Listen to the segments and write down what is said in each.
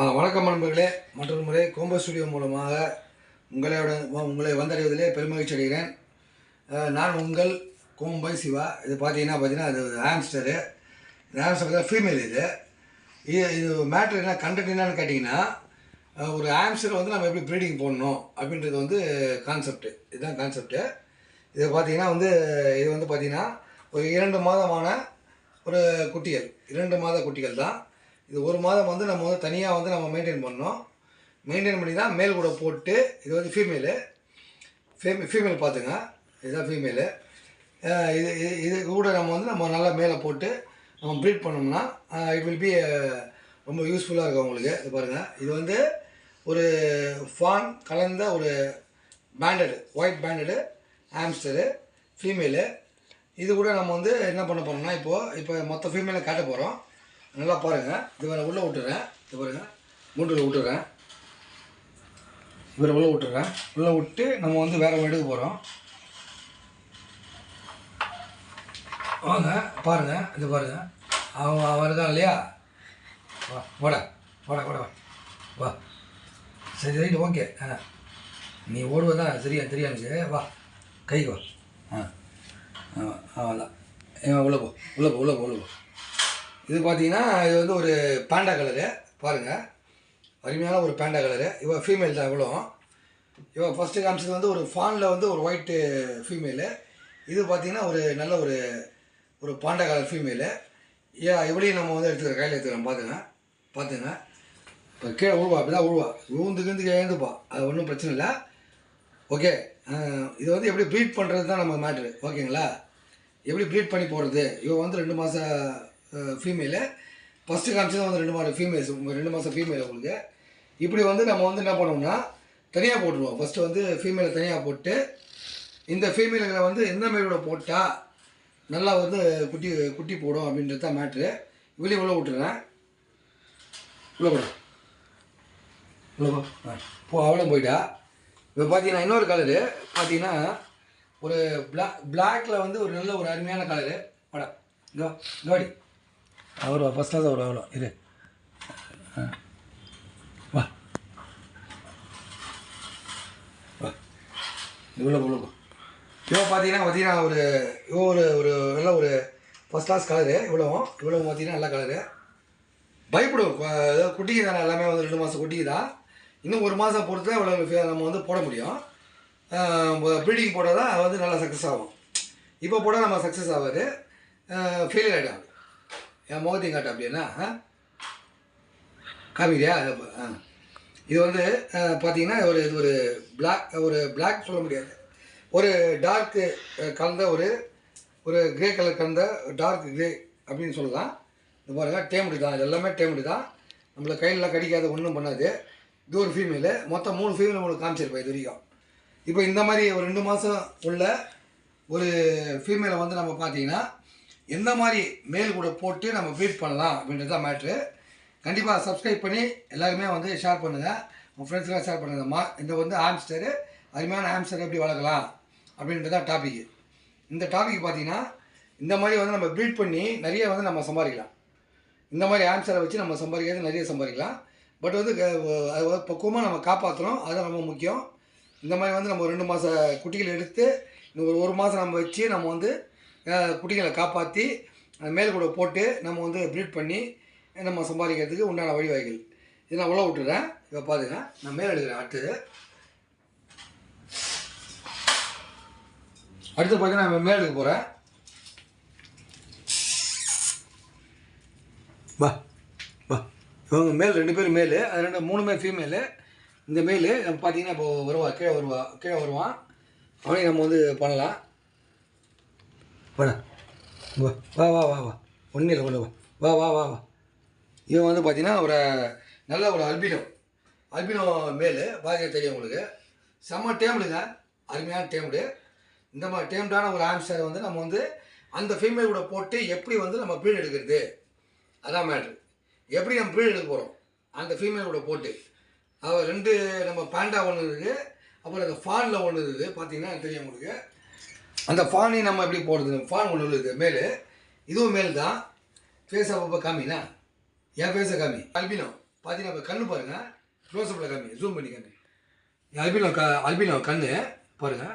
ஆ வணக்கம் நண்பர்களே மற்றொரு முறை கோம்போ ஸ்டுடியோ மூலமாக உங்களோட உங்களை வந்தடைவதிலே பெருமகிழ்ச்சி அடைகிறேன். நான் உங்கள் கோம்பை சிவா. இது பார்த்தீங்கன்னா பார்த்தீங்கன்னா அது ஆம்ஸ்டரு ஹேம்ஸ்டர் ஃபீமேல் இது. இது இது மேட்ரு என்ன கண்டென்ட் என்னன்னு கேட்டிங்கன்னா ஒரு ஆம்ஸ்டர் வந்து நம்ம எப்படி ப்ரீடிங் போடணும் அப்படின்றது வந்து கான்செப்ட்டு இதுதான் கான்செப்ட்டு இது பார்த்தீங்கன்னா வந்து இது வந்து பார்த்திங்கன்னா ஒரு இரண்டு மாதமான ஒரு குட்டிகள். இரண்டு மாத குட்டிகள் தான். இது ஒரு மாதம் வந்து நம்ம வந்து தனியாக வந்து நம்ம மெயின்டைன் பண்ணோம். மெயின்டைன் பண்ணி தான் மேல் கூட போட்டு இது வந்து ஃபீமேலு ஃபீமே ஃபீமேல் பார்த்துங்க. இதுதான் ஃபீமேலு இது இது- இது கூட நம்ம வந்து நம்ம நல்லா மேலே போட்டு நம்ம ப்ரீட் பண்ணோம்னா இட் வில் பி ரொம்ப யூஸ்ஃபுல்லாக இருக்கும் உங்களுக்கு. இது பாருங்கள் இது வந்து ஒரு ஃபான் கலந்த ஒரு banded white banded hamster female இது கூட நம்ம வந்து என்ன பண்ண போகிறோம்னா இப்போது இப்போ மொத்த ஃபீமேலை காட்ட போகிறோம் நல்லா பாருங்கள் இது வேறு உள்ளே விட்டுறேன் இது பாருங்கள் மூன்றில் விட்டுறேன் இவரை உள்ளே விட்டுறேன் உள்ளே விட்டு நம்ம வந்து வேறு எடுக்க போகிறோம் வாங்க பாருங்கள் இது பாருங்கள் அவன் அவன் இருக்கான் இல்லையா? வா வாடா வாடா வாடா வா. வா. சரி ரைட்டு ஓகே. ஆ. நீ ஓடுவதான் சரியா தெரியும் எனக்கு வா. கைக்கு வா. ஆ. ஆமாம் அவ்வளோதான் உள்ளே போ. உள்ளே போ உள்ளே போ உள்ளே போ. இது பார்த்தீங்கன்னா இது வந்து ஒரு பேண்டா கலரு பாருங்கள் அருமையான ஒரு பேண்டா கலரு இவள் ஃபீமேல் தான் இவ்வளோ இவள் ஃபஸ்ட்டு காமிச்சது வந்து ஒரு ஃபானில் வந்து ஒரு ஒயிட்டு ஃபீமேலு இது பார்த்தீங்கன்னா ஒரு நல்ல ஒரு ஒரு பாண்டா கலர் ஃபீமேலு ஏன் இவளையும் நம்ம வந்து எடுத்துக்கிறோம் கையில் எடுத்துக்கிறோம். பார்த்துங்க பார்த்துங்க இப்போ கீழே உழுவா அப்படி தான் விழுவா விழுந்து கிந்து எழுந்துப்பா. அது ஒன்றும் பிரச்சனை இல்லை. ஓகே இது வந்து எப்படி ப்ரீட் பண்ணுறது தான் நம்ம மேட்ரு ஓகேங்களா எப்படி ப்ரீட் பண்ணி போடுறது? இவன் வந்து ரெண்டு மாதம் ஃபீமேலு ஃபஸ்ட்டு காமிச்சது வந்து ரெண்டு மாதம் ஃபீமேல்ஸ் உங்கள் ரெண்டு மாதம் ஃபீமேல் உங்களுக்கு. இப்படி வந்து நம்ம வந்து என்ன பண்ணோம்னா தனியாக போட்டுருவோம். ஃபஸ்ட்டு வந்து ஃபீமேலை தனியாக போட்டு இந்த ஃபீமேலுங்களை வந்து எந்த மாரியோட போட்டால் நல்லா வந்து குட்டி குட்டி போடும் அப்படின்றது தான் மேட்ரு வெளியே உள்ள விட்டுறேன். உள்ள போடும் உள்ள போ. ஆ. போ அவளும் போயிட்டா. இப்போ பார்த்தீங்கன்னா இன்னொரு கலரு பார்த்தீங்கன்னா ஒரு பிளாக் பிளாக்ல வந்து ஒரு நல்ல ஒரு அருமையான கலரு படம் இங்கே காடி அவர் ஃபஸ்ட் கிளாஸ் அவர் அவ்வளோ இரு. ஆ. வா. வா. இவ்வளோ இவ்வளோ இவன் பார்த்தீங்கன்னா பார்த்தீங்கன்னா ஒரு இவன் ஒரு ஒரு நல்ல ஒரு ஃபஸ்ட் கிளாஸ் கலரு இவ்வளவும். இவ்வளோ பார்த்தீங்கன்னா நல்ல கலரு பயப்படும் குட்டிக்கு தானே எல்லாமே வந்து ரெண்டு மாதம் குட்டிக்கு தான். இன்னும் ஒரு மாதம் பொறுத்து இவ்வளோ நம்ம வந்து போட முடியும். ப்ரீடிங் போட்டால் தான் அது வந்து நல்லா சக்ஸஸ் ஆகும். இப்போ போட நம்ம சக்ஸஸ் ஆகாது. ஃபெயிலியர் ஆகிடும் என் முகத்தையும் காட்ட அப்படின்னா ஆ? காமிக்கிறியா? அது ஆ. இது வந்து பார்த்தீங்கன்னா ஒரு இது ஒரு பிளாக் ஒரு பிளாக் சொல்ல முடியாது. ஒரு டார்க்கு கலந்த ஒரு ஒரு கிரே கலர் கலந்த டார்க் கிரே அப்படின்னு சொல்லலாம். இது பாருங்கள் டேமுடி தான். இது எல்லாமே டேமுடி தான். நம்மளை கையிலலாம் கடிக்காத ஒன்றும் பண்ணாது. இது ஒரு ஃபீமேலு மொத்தம் மூணு ஃபீமேல் உங்களுக்கு காமிச்சிருப்பேன் இது வரைக்கும். இப்போ இந்த மாதிரி ஒரு ரெண்டு மாதம் உள்ள ஒரு ஃபீமேலை வந்து நம்ம பார்த்தீங்கன்னா எந்த மாதிரி மேல் கூட போட்டு நம்ம பீட் பண்ணலாம் அப்படின்றது தான் மேட்ரு கண்டிப்பாக சப்ஸ்கிரைப் பண்ணி எல்லாருமே வந்து ஷேர் பண்ணுங்கள் உங்கள் ஃப்ரெண்ட்ஸ்லாம் ஷேர் பண்ணுங்கம்மா இந்த வந்து ஆம்ஸ்டரு அருமையான ஆம்ஸ்டர் எப்படி வளர்க்கலாம் அப்படின்றது தான் டாபிக் இந்த டாபிக் பார்த்தீங்கன்னா இந்த மாதிரி வந்து நம்ம ப்ரீட் பண்ணி நிறைய வந்து நம்ம சம்பாதிக்கலாம். இந்த மாதிரி ஆம்ஸ்டரை வச்சு நம்ம சம்பாதிக்கிறது நிறைய சம்பாதிக்கலாம். பட் வந்து க- அது பக்குவமாக நம்ம காப்பாற்றுறோம் அதுதான் ரொம்ப முக்கியம். இந்த மாதிரி வந்து நம்ம ஒரு ரெண்டு மாத குட்டிகள் எடுத்து இன்னும் ஒரு ஒரு மாதம் நம்ம வச்சு நம்ம வந்து குட்டிகளை காப்பாற்றி மேல் கூட போட்டு நம்ம வந்து ப்ரீட் பண்ணி நம்ம சம்பாதிக்கிறதுக்கு உண்டான வழிவகைகள். இதை நான் உள்ள விட்டுறேன். இப்போ பாருங்க. நான் மேல் எடுக்கிறேன் அடுத்தது அடுத்து பார்த்தீங்கன்னா நான் மேல் எடுக்க போகிறேன் வா வா. இவங்க மேல் ரெண்டு பேரும் மேல். அது ரெண்டு மூணுமே ஃபீமேலு இந்த மேலு நம்ம பார்த்தீங்கன்னா இப்போ வருவா கீழே வருவா கீழே வருவான். அவனையும் நம்ம வந்து பண்ணலாம். வாடா. வா வா வா வா வா. ஒன்றும் இல்லை கொண்டு வா. வா வா வா வா. இவன் வந்து பார்த்தீங்கன்னா ஒரு நல்ல ஒரு அல்பினோ. அல்பினோ மேலு பாருங்க தெரியும் உங்களுக்கு. செம்ம டேம்டுங்க அருமையான டேம்டு இந்த மாதிரி டேம்டான ஒரு ஆம்ஸ்டரை வந்து நம்ம வந்து அந்த ஃபீமேல் கூட போட்டு எப்படி வந்து நம்ம ப்ரீட் எடுக்கிறது? அதான் மேட்ரு எப்படி நம்ம ப்ரீட் எடுக்க போகிறோம் அந்த ஃபீமேல் கூட போட்டு. அவள் ரெண்டு நம்ம பேண்டா ஒன்று இருக்குது. அப்புறம் அந்த ஃபாலில் ஒன்று இருக்குது. பார்த்தீங்கன்னா தெரியும் உங்களுக்கு. அந்த ஃபானை நம்ம எப்படி போடுறது? ஃபான் ஒன்று உள்ளது மேல். இதுவும் மேல் தான் ஃபேஸ் அப்பப்போ காமிண்ணா என் ஃபேஸை காமி. அல்பினோ பார்த்தீங்கன்னா இப்போ கண்ணு பாருங்கள் க்ளோஸ்அப்பில் காமி. ஜூம் பண்ணி காமி. அல்பினோ க அல்பினோ கண்ணு பாருங்கள்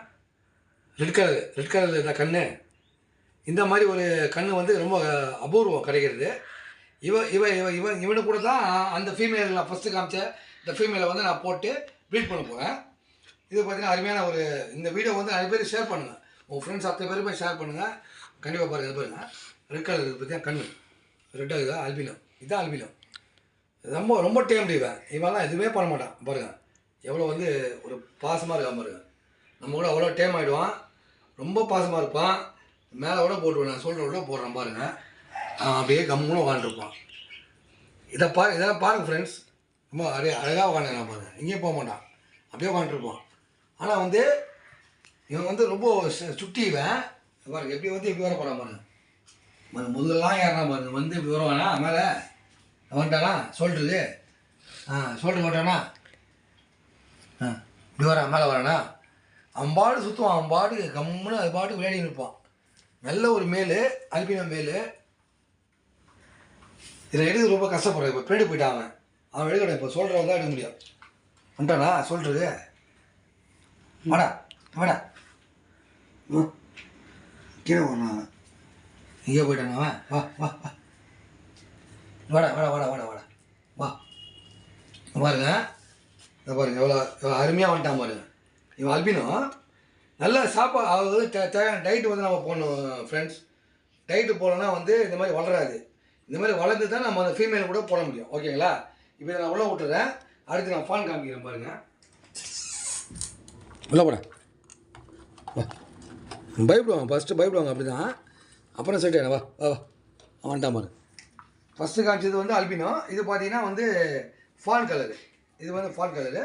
ரெட் கலர் ரெட் கலரில் இருந்த கண்ணு. இந்த மாதிரி ஒரு கண்ணு வந்து ரொம்ப அபூர்வம் கிடைக்கிறது. இவ இவ இவ இவன் இவனு கூட தான் அந்த ஃபீமேல் நான் ஃபஸ்ட்டு காமிச்ச இந்த ஃபீமேலை வந்து நான் போட்டு ப்ரீட் பண்ண போகிறேன் இது பார்த்தீங்கன்னா அருமையான ஒரு இந்த வீடியோ வந்து நிறைய பேர் ஷேர் பண்ணுங்கள் உங்கள் ஃப்ரெண்ட்ஸ் அத்தனை பேருமே ஷேர் பண்ணுங்கள் கண்டிப்பாக பாருங்கள் இது பாருங்கள் ரெட் கலர் இருக்குது பார்த்தீங்கன்னா கண்ணு. ரெட்டாக இதுதான் அல்பினோ இதுதான் அல்பினோ ரொம்ப ரொம்ப டேம் இவன். இவன்லாம் எதுவுமே பண்ண மாட்டான். பாருங்கள் எவ்வளோ வந்து ஒரு பாசமாக இருக்கான் பாருங்க. நம்ம கூட அவ்வளோ டேம் ஆகிடுவான் ரொம்ப பாசமாக இருப்பான். மேலே கூட போட்டுருவேன் நான் சொல்கிற கூட போடுறேன் பாருங்க. அப்படியே கம்முன்னு உட்காந்துருப்பான் இதை பா இதெல்லாம் பாருங்கள் ஃப்ரெண்ட்ஸ் ரொம்ப அழகாக உட்காந்துருக்கான் பாருங்கள் எங்கேயும் போக மாட்டான். அப்படியே உட்காந்துருப்பான் ஆனால் வந்து இவன் வந்து ரொம்ப சு- சுட்டி இவன். பாருங்க எப்படி வந்து இப்படி வர போகிறான் பாருங்க. பாருங்க, முதல்லாம் ஏறான் பாருங்க. வந்து இப்படி வருவானா? மேலே வந்துட்டானா சொல்கிறது ஆ சொல்லிட்டு வந்துட்டானா ஆ இப்படி வரான் மேலே வரானா? அம்பாடு சுற்றுவான் அம்பாடு கம்முன்னு அது பாட்டுக்கு விளையாடி நிற்பான் நல்ல ஒரு மேலு அல்பின மேலு. இதில் எடுக்க ரொம்ப கஷ்டப்படுறேன். இப்போ பின்னாடி போயிட்டான் அவன். அவன் எடுக்கணும் இப்போ சொல்கிறவன் தான் எடுக்க முடியும். வந்துட்டானா? சொல்கிறது வாடா வாடா. கீழே போனான் எங்கேயோ போயிட்டான் அவன் வா வா வா வாடா வாடா வாடா வாடா வாடா. வா. பாருங்க. இதை பாருங்க எவ்வளோ எவ்வளோ அருமையாக வந்துட்டான் பாருங்க இவன் அல்பினோ நல்ல சாப்பா அவர் வந்து தே- தேவையான டயட் வந்து நம்ம போடணும் ஃப்ரெண்ட்ஸ் டயட்டு போடலன்னா வந்து இந்த மாதிரி வளராது. இந்த மாதிரி வளர்ந்து தான் நம்ம அந்த ஃபீமேல் கூட போட முடியும். ஓகேங்களா இப்போ இதை நான் உள்ளே விட்டுறேன். அடுத்து நான் ஃபான் காமிக்கிறேன் பாருங்க. உள்ள போட. வா பயப்படுவாங்க ஃபஸ்ட்டு பயப்படுவாங்க அப்படி தான் அப்புறம் செட் ஆகிடும் வா வா அவன்ட்டா பாரு. ஃபஸ்ட்டு காமிச்சது வந்து அல்பினோ இது பார்த்தீங்கன்னா வந்து ஃபால் கலரு இது வந்து ஃபால் கலரு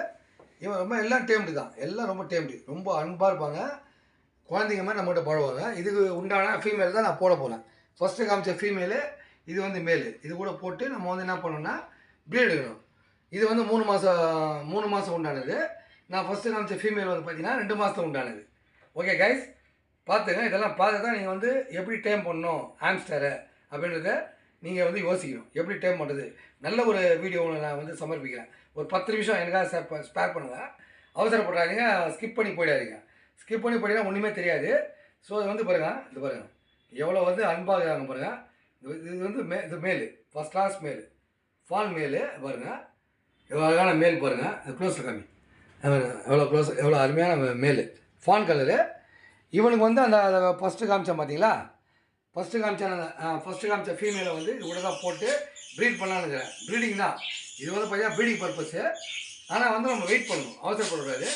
இவன் ரொம்ப எல்லாம் டேம்டு தான். எல்லாம் ரொம்ப டேம்டு ரொம்ப அன்பாக இருப்பாங்க. குழந்தைங்க மாதிரி நம்மகிட்ட போடுவாங்க இதுக்கு உண்டான ஃபீமேல் தான் நான் போட போகிறேன் ஃபஸ்ட்டு காமிச்ச ஃபீமேலு இது வந்து மேலு இது கூட போட்டு நம்ம வந்து என்ன பண்ணணும்னா ப்ரீட் எடுக்கணும். இது வந்து மூணு மாதம் மூணு மாதம் உண்டானது. நான் ஃபஸ்ட்டு காமிச்ச ஃபீமேல் வந்து பார்த்தீங்கன்னா ரெண்டு மாதம் உண்டானது. ஓகே கைஸ் பார்த்துங்க இதெல்லாம் பார்த்து தான் நீங்கள் வந்து எப்படி டைம் பண்ணணும் ஆம்ஸ்டரை அப்படின்றத நீங்கள் வந்து யோசிக்கணும். எப்படி டைம் பண்ணுறது நல்ல ஒரு வீடியோ நான் வந்து சமர்ப்பிக்கிறேன். ஒரு பத்து நிமிஷம் எனக்காக ஸ்பேர் பண்ணுங்கள் அவசரப்படுறாதீங்க ஸ்கிப் பண்ணி போயிடாதீங்க. ஸ்கிப் பண்ணி போயிட்டா ஒன்றுமே தெரியாது. ஸோ இது வந்து பாருங்கள் இது பாருங்கள் எவ்வளோ வந்து அன்பாக இருக்காங்க பாருங்கள் இது இது வந்து மே இது மேலு ஃபஸ்ட் கிளாஸ் மேலு ஃபால் மேலு பாருங்கள் எவ்வளோ அழகான மேல் பாருங்கள் க்ளோஸில் காமி. எவ்வளோ க்ளோஸ் எவ்வளோ அருமையான மேலு ஃபான் கலரு இவனுக்கு வந்து அந்த ஃபஸ்ட்டு காமிச்சேன் பார்த்தீங்களா ஃபஸ்ட்டு காமிச்ச ஃபஸ்ட்டு காமிச்ச ஃபீமேலை வந்து இது கூட தான் போட்டு ப்ரீட் பண்ணலான்னுக்கிறேன் ப்ரீடிங் தான். இது வந்து பார்த்தீங்கன்னா ப்ரீடிங் பர்பஸு ஆனால் வந்து நம்ம வெயிட் பண்ணணும். அவசரப்படக்கூடாது.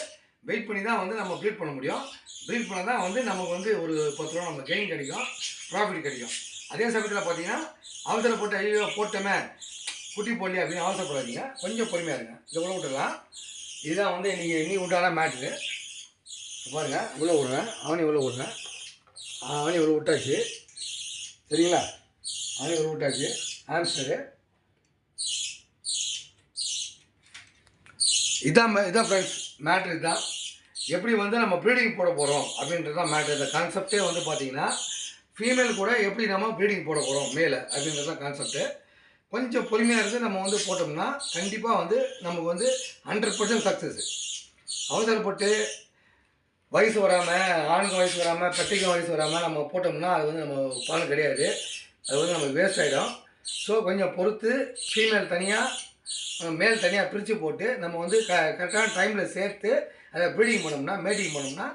வெயிட் பண்ணி தான் வந்து நம்ம ப்ரீட் பண்ண முடியும். ப்ரீட் பண்ணால் தான் வந்து நமக்கு வந்து ஒரு பத்து ரூபா நம்ம கெயின் கிடைக்கும். ப்ராஃபிட் கிடைக்கும். அதே சமயத்தில் பார்த்தீங்கன்னா அவசரப்பட்டு ஐயோ போட்டோமே. குட்டி போடலையே அப்படின்னு அவசரப்படாதீங்க. கொஞ்சம் பொறுமையாக இருங்க. இதை கூட விட்டுடலாம். இதுதான் வந்து இன்றைக்கி நீ உண்டான மேட்ரு பாருங்கள் உள்ளே விடுறேன். அவனையும் உள்ளே விடுறேன். அவனையும் உள்ள விட்டாச்சு. சரிங்களா? அவனையும் உள்ள விட்டாச்சு. ஆம்ஸ்டரு இதான் மே- இதான் ஃப்ரெண்ட்ஸ் மேட்ரு இதுதான் எப்படி வந்து நம்ம ப்ரீடிங் போட போகிறோம் அப்படின்றது தான் மேட்ரு இந்த கான்செப்டே வந்து பார்த்தீங்கன்னா ஃபீமேல் கூட எப்படி நம்ம ப்ரீடிங் போட போகிறோம் மேலே அப்படின்றது தான் கான்செப்ட்டு கொஞ்சம் பொறுமையாக இருந்து நம்ம வந்து போட்டோம்னா கண்டிப்பாக வந்து நமக்கு வந்து ஹண்ட்ரட் பர்சன்ட் சக்ஸஸ் அவசரப்பட்டு வயசு வராமல் ஆணுக்கு வயசு வராமல் பெட்டிக்கும் வயசு வராமல் நம்ம போட்டோம்னா அது வந்து நம்ம பலன் கிடையாது. அது வந்து நமக்கு வேஸ்ட் ஆகிடும் ஸோ கொஞ்சம் பொறுத்து ஃபீமேல் தனியாக மேல் தனியாக பிரித்து போட்டு நம்ம வந்து க கரெக்டான டைமில் சேர்த்து அதை ப்ரீடிங் பண்ணோம்னா மேட்டிங் பண்ணோம்னா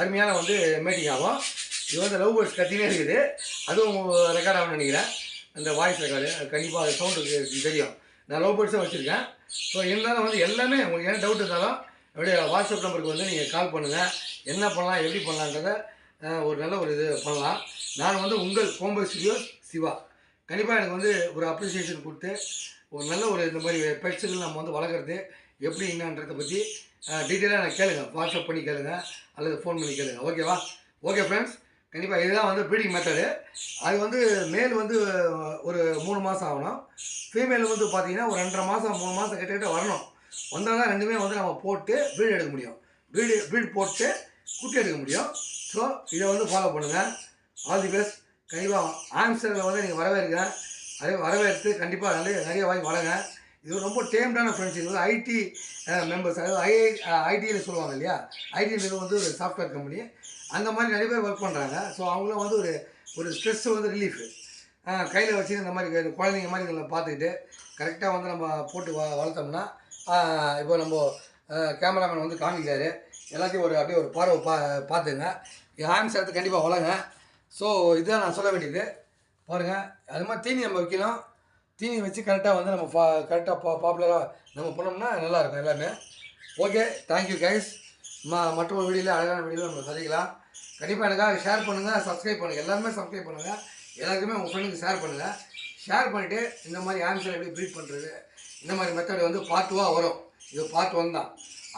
அருமையான வந்து மேட்டிங் ஆகும். இது வந்து லவ் பேர்ட்ஸ் கத்தினே இருக்குது. அதுவும் ரெக்கார்ட் ஆகும்னு நினைக்கிறேன். அந்த வாய்ஸ் ரெக்கார்டு அது கண்டிப்பாக அது சவுண்டு தெரியும். நான் லவ் பேர்ட்ஸும் வச்சுருக்கேன். ஸோ இருந்தாலும் வந்து எல்லாமே உங்களுக்கு என்ன டவுட் இருந்தாலும் அப்படியே வாட்ஸ்அப் நம்பருக்கு வந்து நீங்கள் கால் பண்ணுங்கள் என்ன பண்ணலாம் எப்படி பண்ணலான்றத ஒரு நல்ல ஒரு இது பண்ணலாம். நான் வந்து உங்கள் கோம்பை ஸ்டுடியோஸ் சிவா. கண்டிப்பாக எனக்கு வந்து ஒரு அப்ரிசியேஷன் கொடுத்து ஒரு நல்ல ஒரு இந்த மாதிரி பெட்ஸுகள் நம்ம வந்து வளர்க்குறது எப்படி என்னன்றதை பற்றி டீட்டெயிலாக நான் கேளுங்க. வாட்ஸ்அப் பண்ணி கேளுங்க அல்லது ஃபோன் பண்ணி கேளுங்க. ஓகேவா ஓகே ஃப்ரெண்ட்ஸ் கண்டிப்பாக இதுதான் வந்து ப்ரீடிங் மெத்தடு அது வந்து மேல் வந்து ஒரு மூணு மாதம் ஆகணும். ஃபீமேல் வந்து பார்த்திங்கன்னா ஒரு ரெண்டரை மாதம் மூணு மாதம் கிட்டத்தட்ட வரணும். வந்தால் தான் ரெண்டுமே வந்து நம்ம போட்டு ப்ரீட் எடுக்க முடியும். ப்ரீடு ப்ரீட் போட்டு குட்டி எடுக்க முடியும். ஸோ இதை வந்து ஃபாலோ பண்ணுங்கள் ஆல் தி பெஸ்ட் கண்டிப்பாக ஆம்ஸ்டரில் வந்து நீங்கள் வரவேற்கிறேன் அதே வரவேற்று கண்டிப்பாக நல்ல நிறைய வாங்கி வளங்க இது ரொம்ப டேம்டான ஃப்ரெண்ட்ஸ் இது வந்து ஐடி மெம்பர்ஸ் அதாவது ஐ ஐடியில் சொல்லுவாங்க இல்லையா? ஐடியில் வந்து ஒரு சாஃப்ட்வேர் கம்பெனி அந்த மாதிரி நிறைய பேர் ஒர்க் பண்ணுறாங்க ஸோ அவங்களும் வந்து ஒரு ஒரு ஸ்ட்ரெஸ் வந்து ரிலீஃபு கையில் வச்சு இந்த மாதிரி குழந்தைங்க மாதிரி இதில் பார்த்துக்கிட்டு கரெக்டாக வந்து நம்ம போட்டு வ வளர்த்தோம்னா இப்போ நம்ம கேமராமேன் வந்து காமிக்கிறாரு. எல்லாத்தையும் ஒரு அப்படியே ஒரு பார்வை பா பார்த்துங்க. ஹேம்ஸ் எடுத்து கண்டிப்பாக வளங்க ஸோ இதுதான் நான் சொல்ல வேண்டியது. பாருங்கள் அது மாதிரி தீனி நம்ம வைக்கணும் தீனி வச்சு கரெக்டாக வந்து நம்ம பா கரெக்டாக பா பாப்புலராக நம்ம பண்ணோம்னா நல்லாயிருக்கும் எல்லாமே. ஓகே தேங்க்யூ கைஸ் ம மற்றொரு வீடியோவில் அழகான வீடியோவில் நம்ம சந்திக்கலாம். கண்டிப்பாக எனக்காக ஷேர் பண்ணுங்கள் சப்ஸ்கிரைப் பண்ணுங்கள் எல்லாருமே சப்ஸ்கிரைப் பண்ணுங்கள் எல்லாருக்குமே உங்கள் ஃப்ரெண்டுக்கு ஷேர் பண்ணுங்கள் ஷேர் பண்ணிவிட்டு இந்த மாதிரி ஆன்சர் எப்படி ப்ரீட் பண்ணுறது இந்த மாதிரி மெத்தட் வந்து பார்ட் டூவாக வரும். இது பார்ட் ஒன் தான்.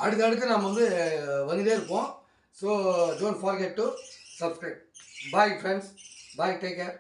அடுத்து அடுத்து நம்ம வந்து வந்துட்டே இருப்போம். So don't forget to subscribe bye friends bye take care